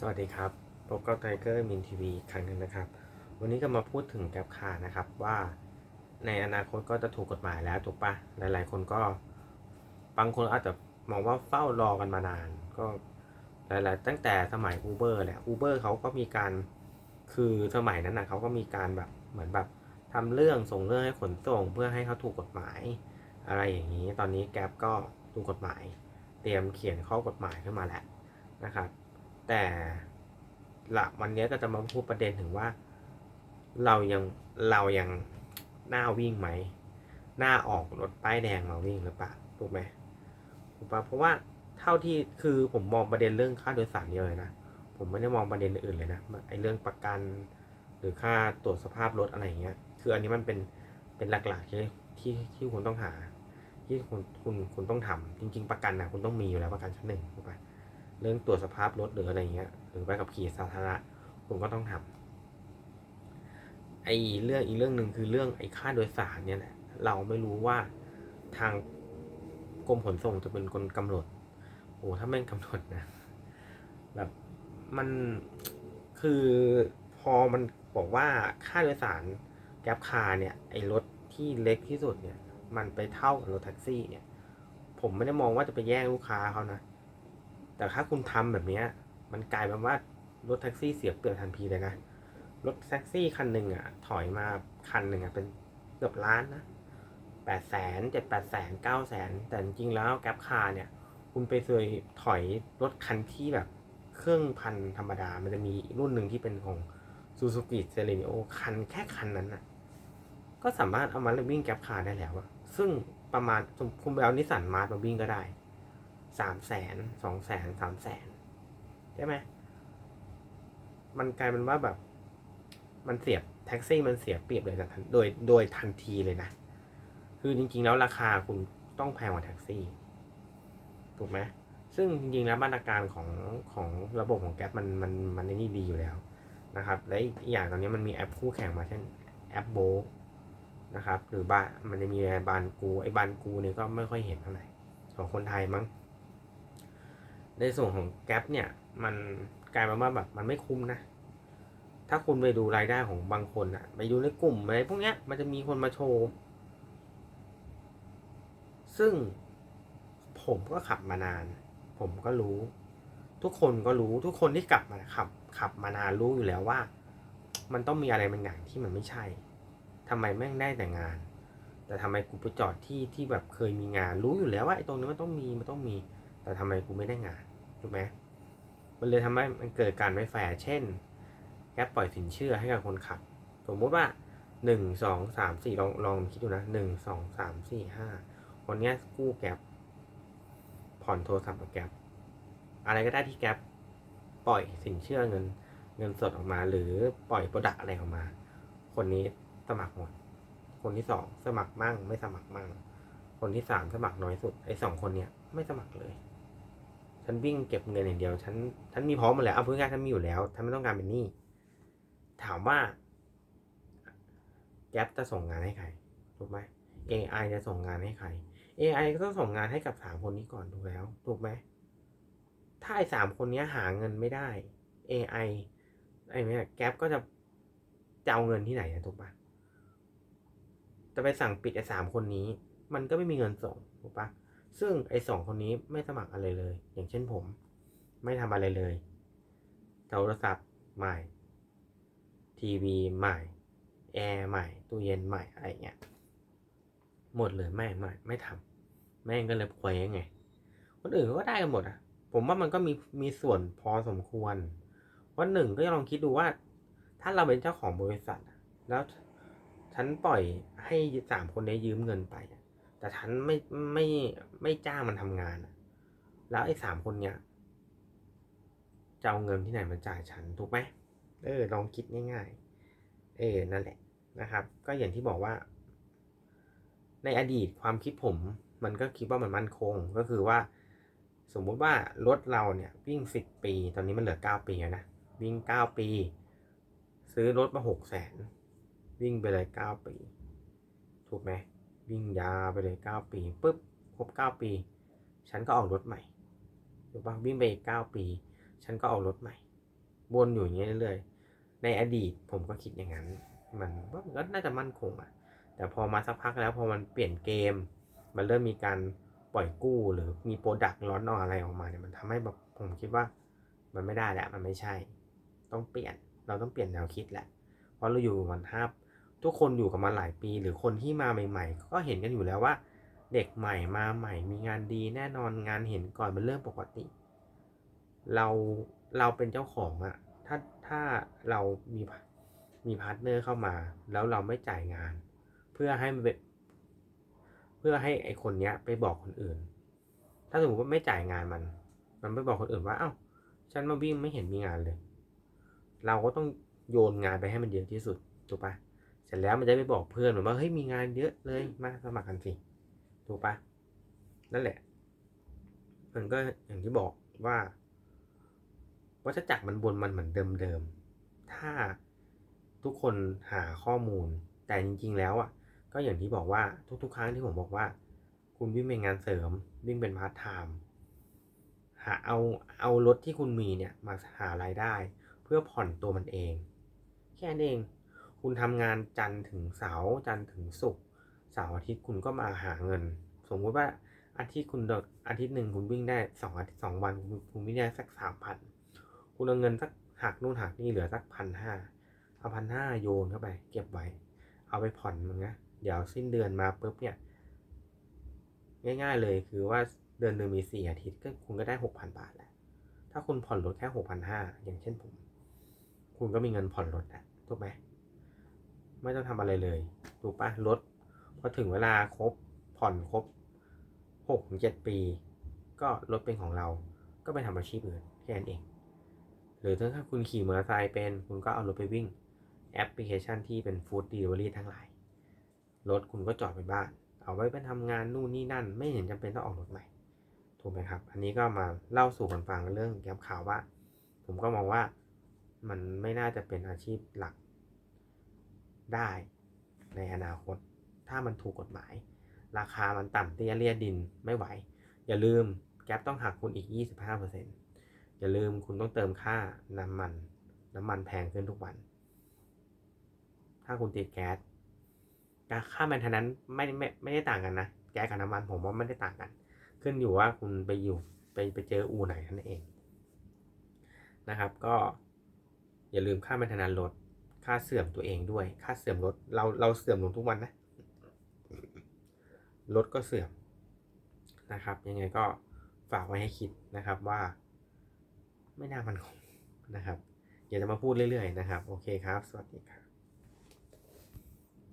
สวัสดีครับพบกับไทเกอร์มินทีวีครั้งหนึ่งนะครับ วันนี้ก็มาพูดถึงแกร็บคานะครับว่าในอนาคตก็จะถูกกฎหมายแล้วถูกปะหลาย ๆ คนก็บางคนอาจจะมองว่าเฝ้ารอกันมานาน ก็หลาย ๆ ตั้งแต่สมัย Uber แหละ Uber เขาก็มีการคือสมัยนั้นนะเขาก็มีการแบบเหมือนแบบทำเรื่องส่งเรื่องให้ขนส่งเพื่อให้เขาถูกกฎหมาย อะไรอย่างนี้ตอนนี้แกร็บก็ถูกกฎหมาย เตรียมเขียนข้อกฎหมายขึ้นมาแล้วนะครับ แต่ละวันนี้ก็จะมาพูดประเด็นถึงว่า เรายังเรายังหน้าวิ่งไหม หน้าออกรถป้ายแดงมาวิ่งหรือเปล่าถูกไหมถูกปะเพราะว่าเท่าที่คือผมมองประเด็นเรื่องค่าโดยสารเดียวเลยนะผมไม่ได้มองประเด็นอื่นเลยนะไอ้เรื่องประกัน หรือค่าตรวจสภาพรถอะไรอย่างเงี้ย คืออันนี้มันเป็นเป็นหลักๆที่ที่ที่คุณต้องหา ที่คุณคุณคุณต้องทำจริง ๆ ประกันนะคุณต้องมีอยู่แล้วประกันชั้นหนึ่งถูกปะ เรื่องตรวจสภาพรถหรืออะไรเงี้ยหรือไปกับขี่สาธารณะผมก็ต้องทำไอ้เรื่องอีกเรื่องหนึ่งคือเรื่องไอ้ค่าโดยสารเนี่ยแหละเราไม่รู้ว่าทางกรมขนส่งจะเป็นคนกำหนดโอ้ถ้าแม่งกำหนดนะแบบมันคือพอมันบอกว่าค่าโดยสารแก๊ปคาร์เนี่ยไอ้รถที่เล็กที่สุดเนี่ย มันไปเท่ากับรถแท็กซี่เนี่ย ผมไม่ได้มองว่าจะไปแย่งลูกค้าเขานะ แต่ถ้าคุณทำแบบเนี้ยมันกลายเป็นว่ารถแท็กซี่เสียเปรียบทันทีเลยนะรถแท็กซี่คันหนึ่งอะถอยมาคันหนึ่งอะเป็นเกือบล้านนะแปดแสนเจ็ดแปดแสนเก้าแสนแต่จริงแล้วแก๊ปคาร์เนี่ย คุณไปเคยถอยรถคันที่แบบเครื่องพันธรรมดา มันจะมีรุ่นหนึ่งที่เป็นของซูซูกิเซเลนิโอคันแค่คันนั้นน่ะ ก็สามารถเอามาวิ่งแก๊ปคาร์ได้แล้วอะซึ่งประมาณคุณไปเอานิสสันมาร์มาวิ่งก็ได้ สามแสนสองแสนสามแสนใช่ไหมมันกลายเป็นว่าแบบมันเสียบแท็กซี่มันเสียเปรียบเลยนโดยโดยทันทีเลยนะ คือจริง ๆ แล้วราคาคุณต้องแพงกว่าแท็กซี่ ถูกไหมซึ่งจริงๆแล้วมาตรการของของระบบของแก๊ปมันมันมันนี่ดีอยู่แล้วนะครับ และอีกอย่างตอนนี้มันมีแอปคู่แข่งมาเช่นแอปโบนะครับ หรือบ้านมันจะมีบานกูไอ้บานกูเนี่ยก็ไม่ค่อยเห็นเท่าไหร่ของคนไทยมั้ง ในส่วนของแก๊ปเนี่ย มันกลายมาว่าแบบมันไม่คุ้มนะ ถ้าคุณไปดูรายได้ของบางคนอะไปดูในกลุ่มอะไรพวกเนี้ยมันจะมีคนมาโชว์ ซึ่งผมก็ขับมานาน ผมก็รู้ ทุกคนก็รู้ทุกคนที่กลับมาขับ ขับมานานรู้อยู่แล้วว่า มันต้องมีอะไรบางอย่างที่มันไม่ใช่ทำไมแม่งได้แต่งาน แต่ทำไมกูไปจอดที่ที่แบบเคยมีงาน รู้อยู่แล้วว่าไอ้ตรงนี้มันต้องมีมันต้องมี แต่ทำไมกูไม่ได้งานถูกไหมมันเลยทำให้มันเกิดการไม่แฟร์เช่นแกปปล่อยสินเชื่อให้กับคนขับ สมมติว่าหนึ่งสองสามสี่ลองลองคิดดูนะหนึ่งสองสามสี่ห้าคนเนี้ยกู้แกปผ่อนโทรศัพท์กับแกปอะไรก็ได้ที่แกปปล่อยสินเชื่อเงินเงินสดออกมา หรือปล่อยโปรดักอะไรออกมา คนนี้สมัครหมด คนที่สองสมัครมั่ง ไม่สมัครมั่ง คนที่สามสมัครน้อยสุดไอ้สองคนเนี้ยไม่สมัครเลย ฉันวิ่งเก็บเงินอย่างเดียว ฉัน ฉันมีพร้อมหมดแล้วเอาพูดง่ายฉันมีอยู่แล้วฉันไม่ต้องการเป็นหนี้ถามว่า แก๊ปจะส่งงานให้ใครถูกไหม AI จะส่งงานให้ใคร AI ก็ต้องส่งงานให้กับสามคนนี้ก่อนถูกแล้วถูกไหมถ้าไอ้สามคนนี้หาเงินไม่ได้ AI ไอ้เนี่ยแก๊ปก็จะจะเอาเงินที่ไหนอะถูกปะจะไปสั่งปิดไอ้สามคนนี้ มันก็ไม่มีเงินส่งถูกปะ ซึ่งไอ้สองคนนี้ไม่สมัครอะไรเลย อย่างเช่นผม ไม่ทำอะไรเลยโทรศัพท์ใหม่ ทีวีใหม่ แอร์ใหม่ ตู้เย็นใหม่อะไรเงี้ย หมดเลยไม่ไม่ไม่ทำแม่งก็เลยคว้งไง คนอื่นก็ได้กันหมดอะ ผมว่ามันก็มีมีส่วนพอสมควรวันหนึ่งก็ลองคิดดูว่า ถ้าเราเป็นเจ้าของบริษัท แล้วฉันปล่อยให้สามคนนี้ยืมเงินไปอะ แต่ฉันไม่ไม่ไม่จ้างมันทำงาน แล้วไอ้สามคนเนี้ยจะเอาเงินที่ไหนมาจ่ายฉันถูกไหมเออลองคิดง่าย ๆ เออนั่นแหละนะครับ ก็อย่างที่บอกว่า ในอดีตความคิดผม มันก็คิดว่ามันมั่นคง ก็คือว่า สมมุติว่ารถเราเนี่ย วิ่งสิบปี ตอนนี้มันเหลือเก้าปีแล้วนะวิ่งเก้าปี ซื้อรถมาหกแสนวิ่งไปเลยเก้าปี ถูกไหม วิ่งยาวไปเลยเก้าปีปุ๊บครบเก้าปี ฉันก็ออกรถใหม่ถูกปะวิ่งไปอีกเก้าปี ฉันก็ออกรถใหม่วนอยู่อย่างเงี้เรื่อยๆในอดีตผมก็คิดอย่างนั้น มันว่ามันก็น่าจะมั่นคงอะแต่พอมาสักพักแล้วพอมันเปลี่ยนเกม มันเริ่มมีการปล่อยกู้หรือมีโปรดักต์ร้อนออะไรออกมาเนี่ยมันทำให้แบบผมคิดว่ามันไม่ได้แล้วมันไม่ใช่ ต้องเปลี่ยนเราต้องเปลี่ยนแนวคิดแหละเพราะเราอยู่มันทับ ทุกคนอยู่กับมันหลายปี หรือคนที่มาใหม่ ๆ ก็เห็นกันอยู่แล้วว่า เด็กใหม่มาใหม่ มีงานดีแน่นอนงานเห็นก่อนเป็นเรื่องปกติ เราเราเป็นเจ้าของอะถ้าถ้าเรามีมีพาร์ทเนอร์เข้ามา แล้วเราไม่จ่ายงาน เพื่อให้เพื่อให้ไอคนเนี้ยไปบอกคนอื่น ถ้าสมมติว่าไม่จ่ายงานมัน มันไปบอกคนอื่นว่าเอ้าฉันมาวิ่งไม่เห็นมีงานเลย เราก็ต้องโยนงานไปให้มันเยอะที่สุดถูกปะ ร็จแล้วมันจะไปบอกเพื่อนเหมือนว่าเฮ้ยมีงานเยอะเลยมาสมัครกันสิถูกปะนั่นแหละ มันก็อย่างที่บอกว่าวัฏจักรมันวนมันเหมือนเดิมๆถ้าทุกคนหาข้อมูล แต่จริง ๆ แล้วอะ ก็อย่างที่บอกว่าทุก ๆ ครั้งที่ผมบอกว่า คุณวิ่งเป็นงานเสริม วิ่งเป็นพาร์ทไทม์หาเอาเอารถที่คุณมีเนี่ยมาหารายได้ เพื่อผ่อนตัวมันเอง แค่นั้นเอง คุณทำงานจันทร์ถึงเสาร์จันทร์ถึงศุกร์เสาร์อาทิตย์คุณก็มาหาเงิน สมมุติว่าอาทิตย์คุณอาทิตย์หนึ่งคุณวิ่งได้สองอาทิตย์สองวันคุณวิ่งได้สักสามพันคุณเอาเงินสักหักนู่นหักนี่เหลือสักพันห้าเอาพันห้าโยนเข้าไป เก็บไว้ เอาไปผ่อนมันนะเดี๋ยวสิ้นเดือนมาปุ๊บเนี่ยง่ายๆเลยคือว่าเดือนหนึ่งมีสี่อาทิตย์ก็คุณก็ได้หกพันบาทแล้ว ถ้าคุณผ่อนรถแค่หกพันห้าอย่างเช่นผม คุณก็มีเงินผ่อนรถแล้วถูกไหม ไม่ต้องทำอะไรเลยถูกปะรถพอถึงเวลาครบผ่อนครบหกถึงเจ็ดปี ก็รถเป็นของเราก็ไปทำอาชีพอื่นแค่นั้นเอง หรือถ้าคุณขี่มอเตอร์ไซค์เป็น คุณก็เอารถไปวิ่ง แอปพลิเคชันที่เป็นฟู้ดเดลิเวอรี่ทั้งหลายรถคุณก็จอดไปบ้าน เอาไว้ไปทำงานนู่นนี่นั่น ไม่เห็นจำเป็นต้องออกรถใหม่ถูกไหมครับ อันนี้ก็มาเล่าสู่กันฟังเรื่องแกมข่าวว่า ผมก็มองว่ามันไม่น่าจะเป็นอาชีพหลัก ได้ในอนาคต ถ้ามันถูกกฎหมาย ราคามันต่ำเตี้ยเลียดินไม่ไหว อย่าลืมแก๊ปต้องหักคุณอีก 25%อย่าลืมคุณต้องเติมค่าน้ำมัน น้ำมันแพงขึ้นทุกวัน ถ้าคุณติดแก๊สค่าแมนเทนนั้นไม่ไม่ไม่ได้ต่างกันนะ แก๊สกับน้ำมันผมว่าไม่ได้ต่างกัน ขึ้นอยู่ว่าคุณไปอยู่ไปไปเจออูไหนนั่นเองนะครับ ก็อย่าลืมค่าแมนเทนนั้นรถ ค่าเสื่อมตัวเองด้วย ค่าเสื่อมรถเราเราเสื่อมลงทุกวันนะรถก็เสื่อมนะครับ ยังไงก็ฝากไว้ให้คิดนะครับว่า ไม่น่ามันคงนะครับ อย่าจะมาพูดเรื่อยๆนะครับ โอเคครับ สวัสดีครับ